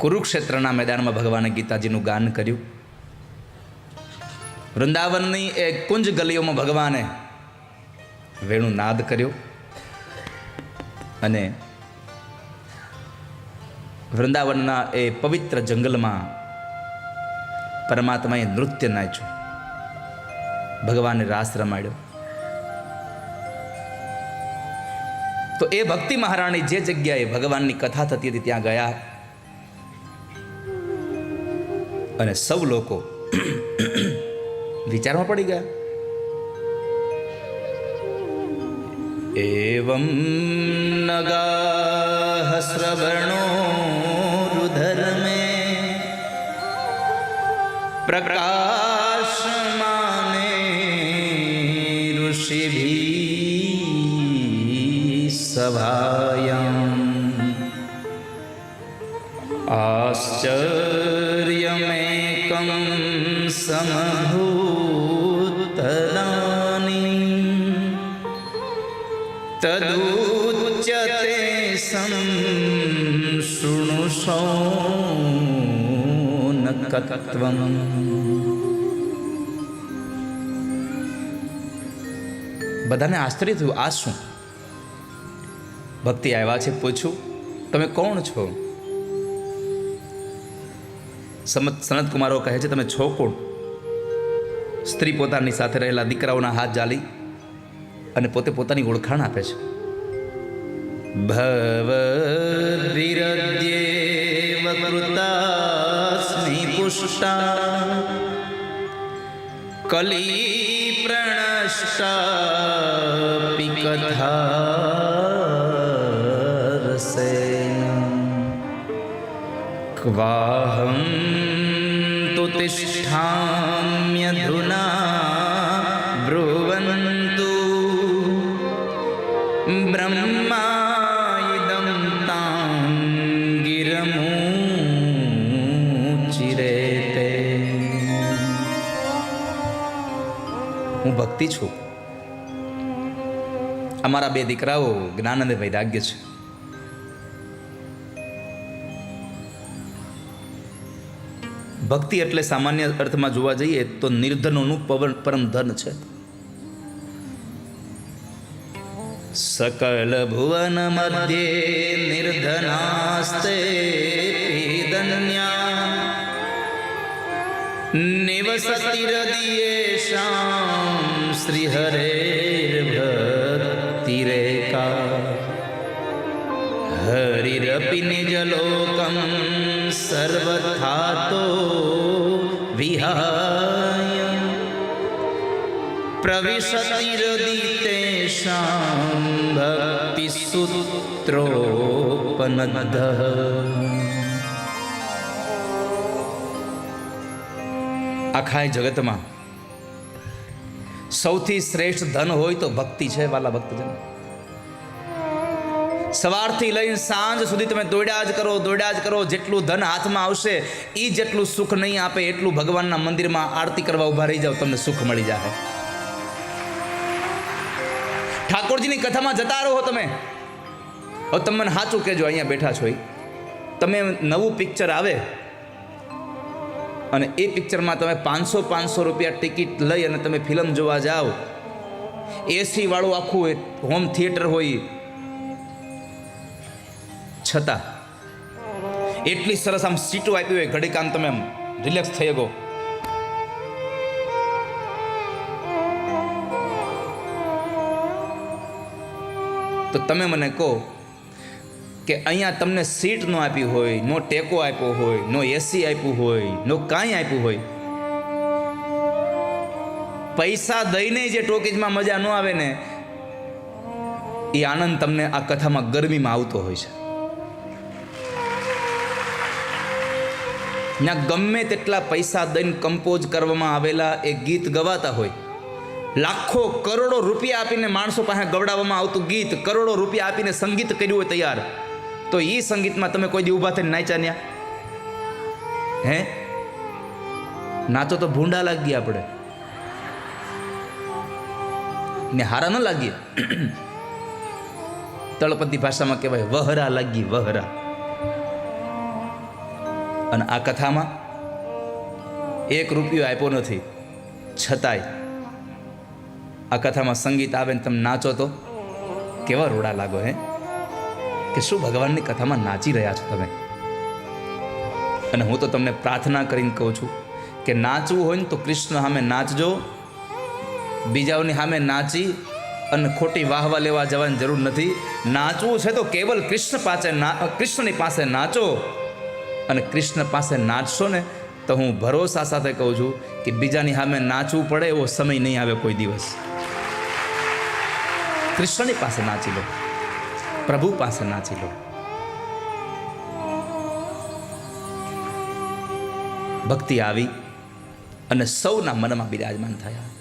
કુરુક્ષેત્રના મેદાનમાં ભગવાને ગીતાજીનું ગાન કર્યું. વૃંદાવનની એ કુંજ ગલીઓમાં ભગવાને વેણુ નાદ કર્યો. અને વૃંદાવનના એ પવિત્ર જંગલમાં પરમાત્માએ નૃત્ય નાચ્યું. ભગવાને રાસ રમાડ્યો. તો એ ભક્તિ મહારાણી જે જગ્યાએ ભગવાનની કથા થતી હતી ત્યાં ગયા. અને સૌ લોકો વિચારમાં પડી ગયા. એવમ નગાહ શ્રવણો રુધર્મે પ્રકાશમાને ઋષિભી સભાયમ. આશ્ચર્યમેકં સમભૂતલાની તદુચ્યતે સંશૃણુ સૌનકત્વમ બધાને આશ્ચર્ય થયું આ શું ભક્તિ આવ્યા છે પૂછ્યું તમે કોણ છો સમત સનત કુમારો કહે છે તમે છો કોણ સ્ત્રી પોતાની સાથે રહેલા દીકરાઓના હાથ જાલી અને પોતે પોતાની ઓળખાણ આપે છે. ભવદ્વિરદ્યેવ કૃતાસ્મિ પુષ્ટા કલી પ્રણષ્ટાપિ કથા ક્વાહં તુ તિષ્ઠામ્યધુના બ્રુવन्तु બ્રહ્માયદં तां ગિરમુચિરેતે હું ભક્તિ છું. અમારા બે દીકરાઓ જ્ઞાન અને વૈરાગ્ય છે. ભક્તિ એટલે સામાન્ય અર્થમાં જોવા જઈએ તો નિર્ધનોનું પવન પરમ ધન છે. સકલ ભુવન મધ્યે નિર્ધનાસ્તે ધન્યા નિવસતિરદિયેષાં શ્રીહરેર્ભક્તિરેકા. હરિરપि નિજલોકં સર્વથાતો વિહાય પ્રવિશતિરદિતેષાં ભક્તિસૂત્રોપનદ્ધ આખા જગતમાં સૌથી શ્રેષ્ઠ ધન હોય તો ભક્તિ છે વાલા ભક્તજન સવારથી લઈને સાંજ સુધી તમે દોડ્યા જ કરો, દોડ્યા જ કરો, જેટલું ધન હાથમાં આવશે એ જેટલું સુખ નહીં આપે, એટલું ભગવાનના મંદિરમાં આરતી કરવા ઊભા રહી જાઓ, તમને સુખ મળી જાય ઠાકોરજીની કથામાં જતા રહો તમે. હવે તમે મને સાચું કહેજો, અહીંયા બેઠા છો તમે નવું પિક્ચર આવે, અને એ પિક્ચરમાં તમે પાંચસો પાંચસો રૂપિયા ટિકિટ લઈ અને તમે ફિલ્મ જોવા જાઓ. એસી વાળું આખું હોમ થિયેટર હોય છતાં, એટલી સરસ આમ સીટો આપી હોય ઘડીક આમ તમે આમ રિલેક્સ થઈ ગયો તો તમે મને કહો કે અહીંયા તમને સીટ ન આપી હોય, નો ટેકો આપ્યો હોય, નો એસી આપ્યું હોય, નો કાંઈ આપ્યું હોય. પૈસા દઈને જે ટોકીજમાં મજા ન આવે ને, એ આનંદ તમને આ કથામાં ગરમીમાં આવતો હોય છે. ત્યાં ગમે તેટલા પૈસા દઈને કમ્પોઝ કરવામાં આવેલા એ ગીત ગવાતા હોય. લાખો કરોડો રૂપિયા આપીને માણસો પાસે ગવડાવવામાં આવતું ગીત, કરોડો રૂપિયા આપીને સંગીત કર્યું હોય તૈયાર. તો એ સંગીતમાં તમે કોઈ દી ઊભા થઈને નાચ્યા ન્યા? હે? નાચો તો ભૂંડા લાગીએ આપણે. ને હારા ન લાગીએ. તળપતિ ભાષામાં કહેવાય, વહરા લાગી વહરા. અને આ કથામાં એક રૂપિયો આપ્યો નથી. છતાંય આ કથામાં સંગીત આવે ને તમે નાચો તો કેવા રોડા લાગો, હે? કે શું ભગવાનની કથામાં નાચી રહ્યા છો તમે? અને હું તો તમને પ્રાર્થના કરીને કહું છું કે નાચવું હોય ને તો કૃષ્ણ સામે નાચજો, બીજાઓની સામે નાચી અને ખોટી વાહવા લેવા જવાની જરૂર નથી. નાચવું છે તો કેવલ કૃષ્ણ પાસે કૃષ્ણની પાસે નાચો. અને કૃષ્ણ પાસે નાચશો ને, તો હું ભરોસા સાથે કહું છું કે બીજાની સામે નાચવું પડે એવો સમય નહીં આવે કોઈ દિવસ. કૃષ્ણની પાસે નાચી લો. પ્રભુ પાસે નાચી લો. ભક્તિ આવી અને સૌના મનમાં બિરાજમાન થયા.